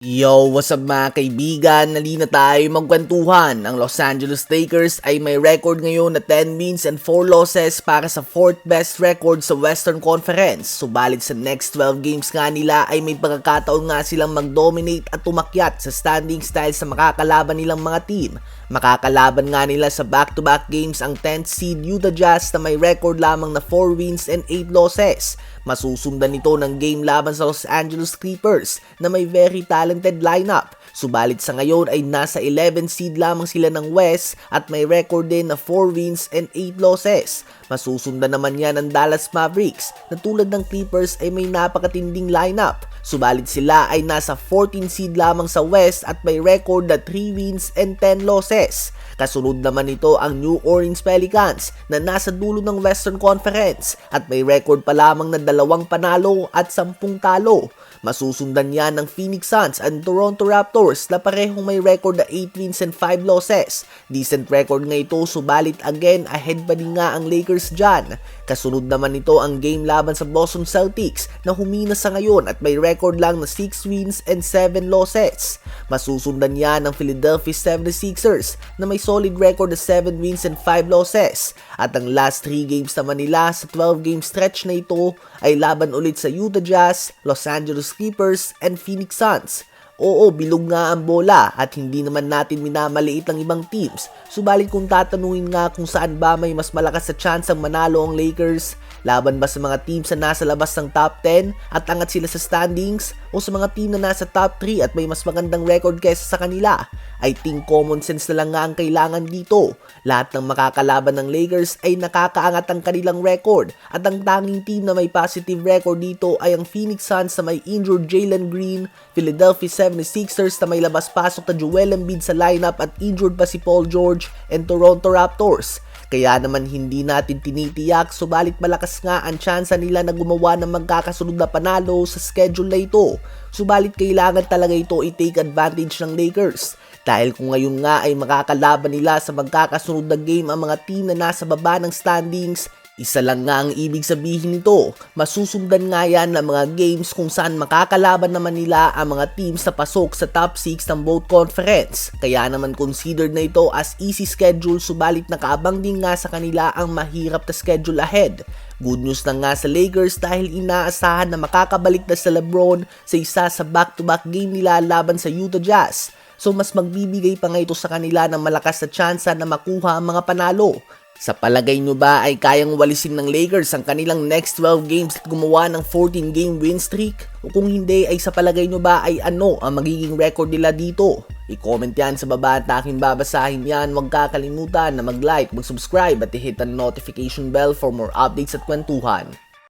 Yo, what's up mga kaibigan? Nali na tayo magkwentuhan. Ang Los Angeles Lakers ay may record ngayon na 10 wins and 4 losses para sa 4th best record sa Western Conference. Subalit sa next 12 games nga nila ay may pagkakataon nga silang mag-dominate at tumakyat sa standings dahil sa makakalaban nilang mga team. Makakalaban nga nila sa back-to-back games ang 10th seed Utah Jazz na may record lamang na 4 wins and 8 losses. Masusundan nito ng game laban sa Los Angeles Clippers na may very talented lineup. Subalit sa ngayon ay nasa 11 seed lamang sila ng West at may record din na 4 wins and 8 losses. Masusundan naman yan ng Dallas Mavericks na tulad ng Clippers ay may napakatinding lineup. Subalit sila ay nasa 14 seed lamang sa West at may record na 3 wins and 10 losses. Kasunod naman nito ang New Orleans Pelicans na nasa dulo ng Western Conference at may record pa lamang na dalawang panalo at sampung talo. Masusundan yan ng Phoenix Suns at Toronto Raptors na parehong may record na 8 wins and 5 losses. Decent record nga ito subalit again ahead pa din nga ang Lakers dyan. Kasunod naman nito ang game laban sa Boston Celtics na humina sa ngayon at may record lang na 6 wins and 7 losses. Masusundan yan ng Philadelphia 76ers na may solid record na 7 wins and 5 losses. At ang last 3 games naman nila sa 12 game stretch na ito ay laban ulit sa Utah Jazz, Los Angeles Clippers, and Phoenix Suns. Oo, bilog nga ang bola at hindi naman natin minamaliit ang ibang teams. Subalit kung tatanungin nga kung saan ba may mas malakas sa chance ang manalo ang Lakers, laban ba sa mga teams na nasa labas ng top 10 at angat sila sa standings o sa mga team na nasa top 3 at may mas magandang record kaysa sa kanila? I think common sense na lang nga ang kailangan dito. Lahat ng makakalaban ng Lakers ay nakakaangat ang kanilang record at ang tanging team na may positive record dito ay ang Phoenix Suns na may injured Jalen Green, Philadelphia 76ers na may labas-pasok na Joel Embiid sa lineup at injured pa si Paul George and Toronto Raptors. Kaya naman hindi natin tinitiyak subalit malakas nga ang tsansa nila na gumawa ng magkakasunod na panalo sa schedule na ito. Subalit kailangan talaga ito i-take advantage ng Lakers. Dahil kung ngayon nga ay makakalaban nila sa magkakasunod na game ang mga team na nasa baba ng standings, isa lang nga ang ibig sabihin nito, masusundan nga yan ng mga games kung saan makakalaban naman nila ang mga teams na pasok sa top 6 ng both conference. Kaya naman considered na ito as easy schedule subalit nakaabang din nga sa kanila ang mahirap na schedule ahead. Good news na nga sa Lakers dahil inaasahan na makakabalik na sa Lebron sa isa sa back-to-back game nila laban sa Utah Jazz. So mas magbibigay pa nga ito sa kanila ng malakas na tsansa na makuha ang mga panalo. Sa palagay nyo ba ay kayang walisin ng Lakers ang kanilang next 12 games at gumawa ng 14 game win streak? O kung hindi ay sa palagay nyo ba ay ano ang magiging record nila dito? I-comment yan sa baba at aking babasahin yan. Huwag kakalimutan na mag-like, mag-subscribe at i-hit ang notification bell for more updates at kwentuhan.